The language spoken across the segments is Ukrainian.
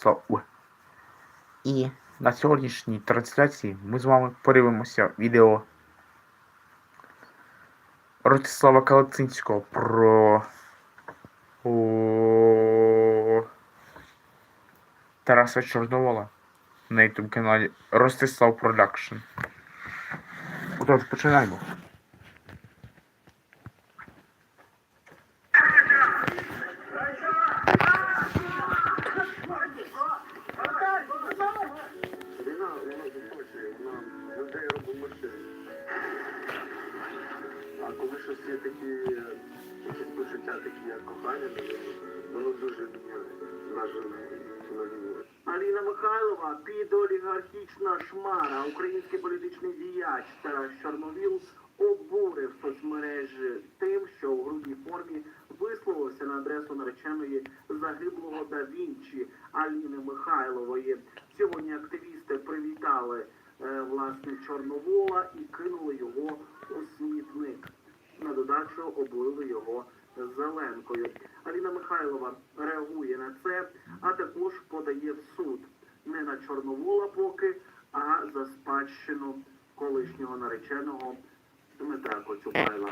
Ростислав У. І на сьогоднішній трансляції ми з вами подивимося відео Ростислава Калацинського про о, Тараса Чорновола на YouTube каналі Ростислав Продакшн. Отож, починаємо. Підолігархічна шмара, український політичний діяч Тарас Чорновіл обурив соцмережі тим, що у грудній формі висловився на адресу нареченої загиблого да Вінчі Аліни Михайлової. Сьогодні активісти привітали е, власне Чорновола і кинули його у смітник. На додачу облили його зеленкою. Аліна Михайлова реагує на це, а також подає в суд не на Чорновола поки, а за спадщину колишнього нареченого Дмитра Коцюбайла.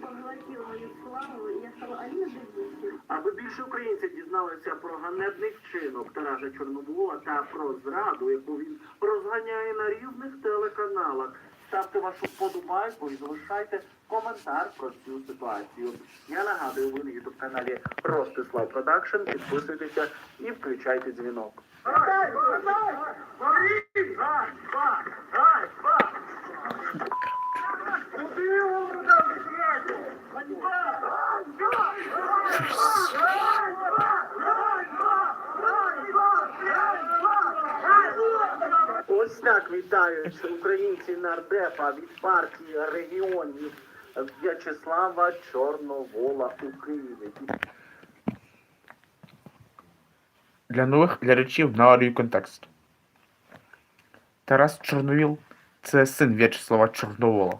Поглотила мою славу, я стала. Аби більше українців дізналися про ганебний вчинок Тараса Чорновола та про зраду, яку він розганяє на різних телеканалах. Ставте вашу подобайку і залишайте коментар про цю ситуацію. Я нагадую, ви на ютуб каналі Ростислав Продакшн. Підписуйтеся і включайте дзвінок. Ось так вітають українці нардепа від партії регіонів В'ячеслава Чорновола у Києві. Для нових глядачів нагадую контекст. Тарас Чорновіл це син В'ячеслава Чорновола.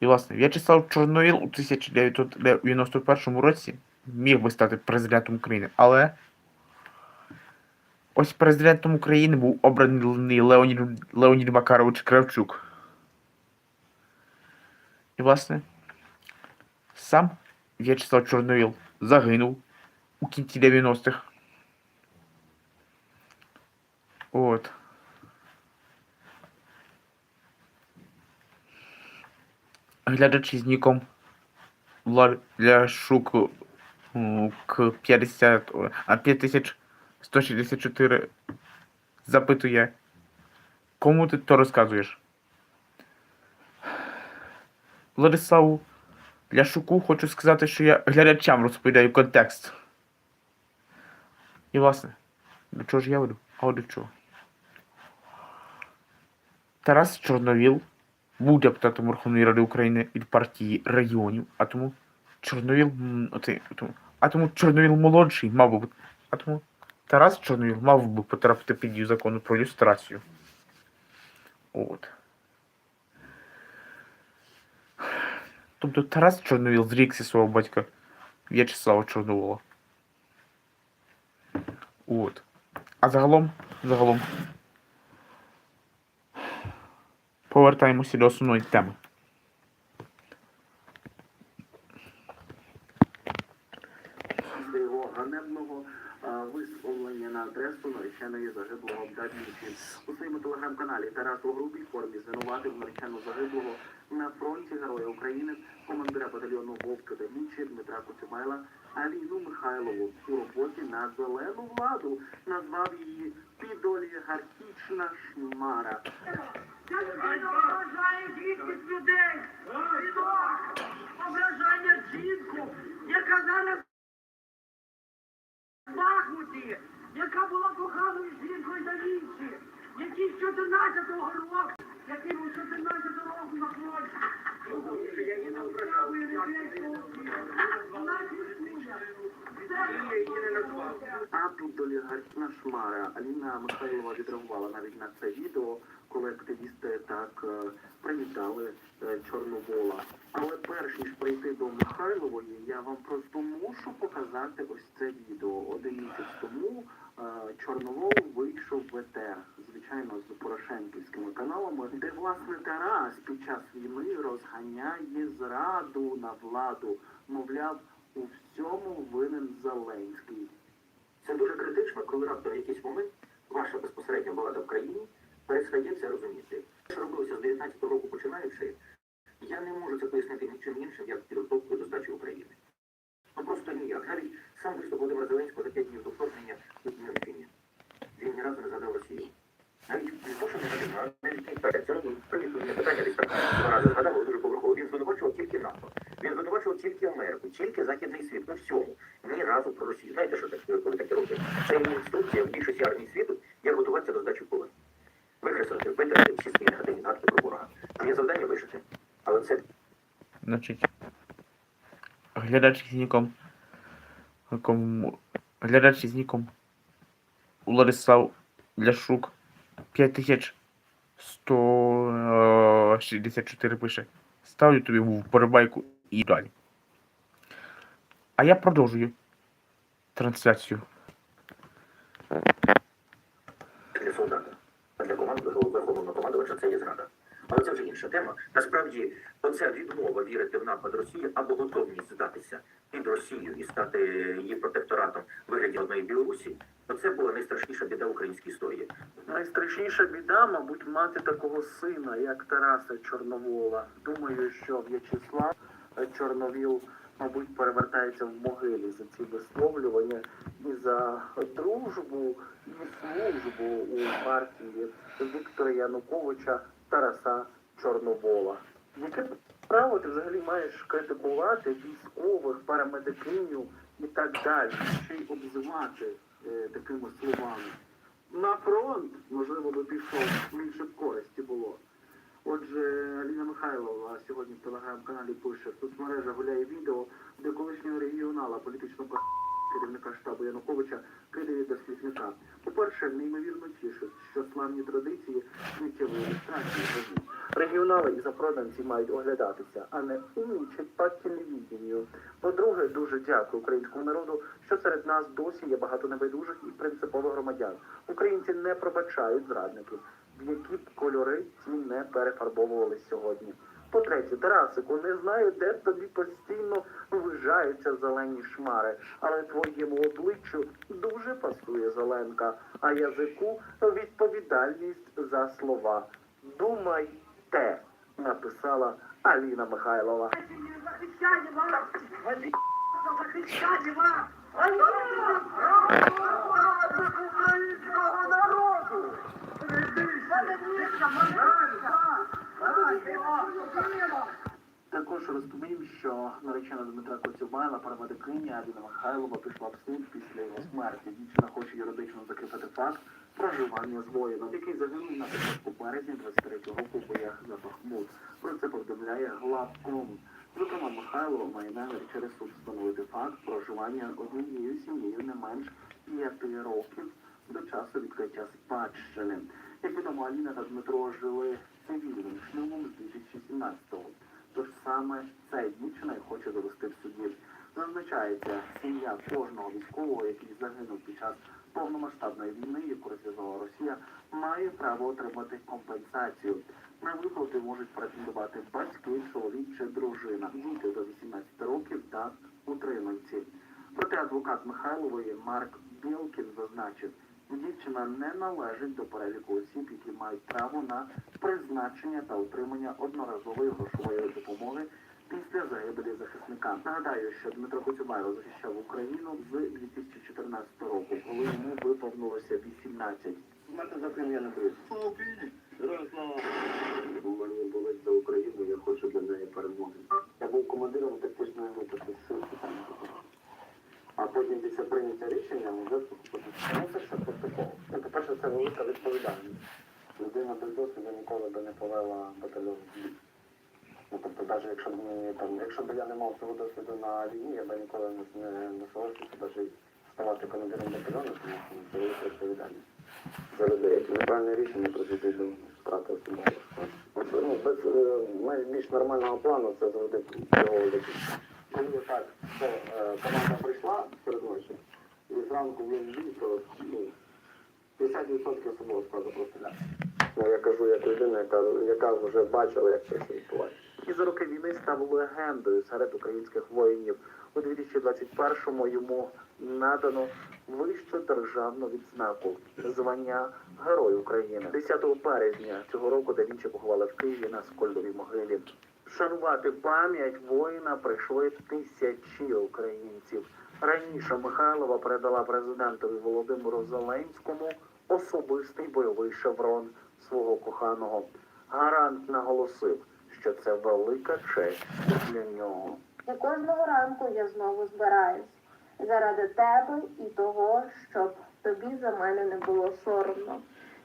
І, власне, В'ячеслав Чорновіл у 1991 році міг би стати президентом України, але Ось президентом України був обраний Леонід Леонід Макарович Кравчук. І, власне, сам В'ячеслав Чорновіл загинув у кінці 90-х. От. Глядачі з ніком Ляшук 50 а 5000 164 запитує, кому ти то розказуєш? Владиславу Ляшуку хочу сказати, що я глядачам розповідаю контекст. І власне, до чого ж я веду? А до чого? Тарас Чорновіл був депутатом Верховної Ради України від партії регіонів, а тому Чорновіл. А тому Чорновіл молодший, мав би бути. А тому Тарас Чорновіл мав би потрапити під дію закону про люстрацію. От. Тобто Тарас Чорновіл зрікся свого батька В'ячеслава Чорновола. От. А загалом, загалом. Повертаємося до основної теми. до його ганебного а, висловлення на адресу нареченої загиблого Давінчі. У своєму телеграм-каналі Тарас у грубій формі звинуватив наречену загиблого на фронті Героя України командира батальйону Вовка Давінчі Коцюбайла Аліну Михайлову у роботі на зелену владу. Назвав її підолігархічна шмара. ображає більшість людей. Жінок. Ображання жінку, яка зараз Бахмуті, яка була коханою жінкою за інші, який з 14-го року, який був 14 року на фронті. Який не ображає людей. Це А підолігархічна шмара Аліна Михайлова відреагувала навіть на це відео, коли активісти так е, привітали е, Чорновола. Але перш ніж прийти до Михайлової, я вам просто мушу показати ось це відео. Один місяць тому е, Чорновол вийшов в ЕТР, звичайно, з Порошенківськими каналами, де власне Тарас під час війни розганяє зраду на владу. Мовляв, у всьому винен Зеленський. Це дуже критично, коли раптом в якийсь момент ваша безпосередня влада в країні перестає це розуміти. Що робилося з 19 року починаючи, я не можу це пояснити нічим іншим, як підготовкою до здачі України. Ну просто ніяк. Навіть сам виступ Володимира Зеленського за 5 днів до вторгнення у Мюнхені. Він ні разу не згадав Росію. Навіть не то, що не а навіть не так. Це ну, приїхали не питання десь так два рази згадав, але дуже поверхово. Він звинувачував тільки НАТО. Він звинувачував тільки Західний світ. Ну всьому. Ні разу про Росію. Знаєте, що таке, коли таке роблять? Це інструкція в більшості армій світу, як готуватися до здачі поле. Викреслити, витерти всі свої негативні згадки про ворога. Є завдання вижити. Але це Значить, глядач. Кому... Глядач із ніком. Владислав Ляшук 5164 пише. Ставлю тобі в вподобайку і далі. А я продовжую трансляцію. для солдата. А для команди верховного командувача це є зрада. Але це вже інша тема. Насправді, оця відмова вірити в напад Росії або готовність здатися під Росію і стати її протекторатом в вигляді одної Білорусі, оце була найстрашніша біда української історії. Найстрашніша біда, мабуть, мати такого сина, як Тараса Чорновола. Думаю, що В'ячеслав Чорновіл, мабуть, перевертається в могилі за ці висловлювання і за дружбу і службу у партії Віктора Януковича Тараса Чорновола. Яке право ти взагалі маєш критикувати військових, парамедикиню і так далі, ще й обзивати е, такими словами? на фронт, можливо, би пішов, більше б користі було. Отже, Аліна Михайлова сьогодні в телеграм-каналі пише, в соцмережах гуляє Регіонали і запроданці мають оглядатися, а не умічать по телевізію. По-друге, дуже дякую українському народу, що серед нас досі є багато небайдужих і принципових громадян. Українці не пробачають зрадників, в які б кольори ці не перефарбовувались сьогодні. По-третє, Тарасику, не знаю, де тобі постійно вижаються зелені шмари, але твоєму обличчю дуже пасує зеленка, а язику відповідальність за слова. Думайте, написала Аліна Михайлова. Захищаємо! Захищаємо! Українського народу! Також розповім, що наречена Дмитра Коцюбайла, парамедикиня Аліна Михайлова пішла в суд після його смерті. Дівчина хоче юридично закріпити факт проживання з воїном, який загинув на початку березня 23-го року у боях за Бахмут. Про це повідомляє главком. Зокрема, Михайлова має намір через суд встановити факт проживання однією сім'єю не менш п'яти років до часу відкриття спадщини. Як відомо, Аліна та Дмитро жили цивільним шлюбом з 2017-го. Саме це дівчина й хоче довести в суді. Зазначається, сім'я кожного військового, який загинув під час повномасштабної війни, яку розв'язала Росія, має право отримати компенсацію. На виплати можуть претендувати батьки, чоловік чи дружина, діти до 18 років та утриманці. Проте адвокат Михайлової Марк Білкін зазначив, дівчина не належить до переліку осіб, які мають право на призначення та отримання одноразової грошової допомоги після загибелі захисника. Нагадаю, що Дмитро Коцюбайло захищав Україну з 2014 року, коли йому виповнилося 18. Мати за ким я не боюсь. Мені болить за Україну, я хочу для неї перемоги. Я був командиром тактичної групи сил. Потім після прийняття рішення вже ну, ще поступово. Ну, по-перше, це велика відповідальність. Людина без досвіду ніколи би не повела батальйон. Ну, тобто, навіть якщо б ми там, якщо б я не мав цього досвіду на війні, я б ніколи не, не навіть ставати командиром батальйону, тому що це велика відповідальність. За людей, неправильне рішення про жити втрати особового. Ну, без е, найбільш нормального плану це завжди його закінчення. Коли так, все, е, команда прийшла серед ночі, і зранку в бій, то ну, 50% особового складу просто ляже. Ну, я кажу як людина, яка, яка вже бачила, як це все відбувається. І за роки війни став легендою серед українських воїнів. У 2021-му йому надано вищу державну відзнаку звання Герой України. 10 березня цього року да Вінчі поховали в Києві на Скольдовій могилі. Вшанувати пам'ять воїна прийшли тисячі українців. Раніше Михайлова передала президентові Володимиру Зеленському особистий бойовий шеврон свого коханого. Гарант наголосив, що це велика честь для нього. І кожного ранку я знову збираюсь заради тебе і того, щоб тобі за мене не було соромно,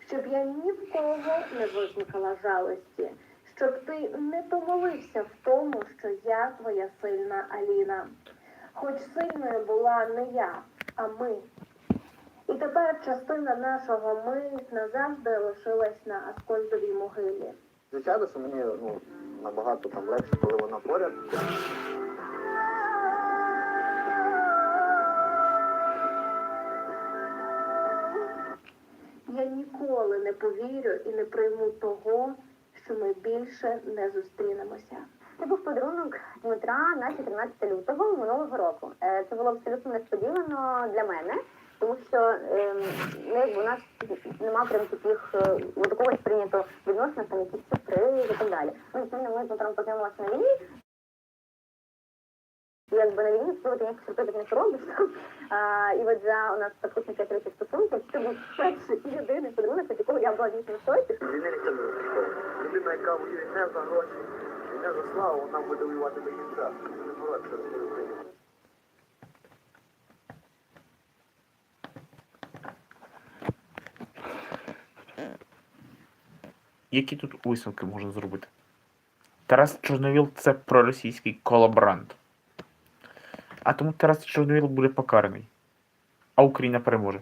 щоб я ні в кого не викликала жалості, щоб ти не помилився в тому, що я твоя сильна Аліна. Хоч сильною була не я, а ми. І тепер частина нашого ми назавжди лишилась на Аскольдовій могилі. Звичайно, що мені ну, набагато там легше, коли вона поряд. Я ніколи не повірю і не прийму того, що ми більше не зустрінемося. Це був подарунок Дмитра на 14 лютого минулого року. Е, Це було абсолютно несподівано для мене, тому що ем, ну, у нас нема прям таких е, такого сприйнято відносин, там якісь сюрпризи і так далі. Ну, звичайно, ми з Дмитром познайомилися на війні. І Якби на війні спробувати ніяких сюрпризів не робиш. А, і от за у нас фактично 5 років стосунків, це був перший і єдиний подарунок, від якого я була дійсно в шоці. Людина, яка воює не за гроші, і не за славу, вона буде воювати до кінця. Не боротися за свою Україну. Які тут висновки можна зробити? Тарас Чорновіл це проросійський колаборант. А тому Тарас Чорновіл буде покараний. А Україна переможе.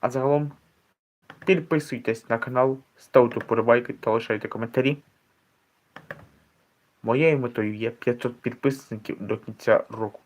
А загалом підписуйтесь на канал, ставте вподобайки та лишайте коментарі. Моєю метою є 500 підписників до кінця року.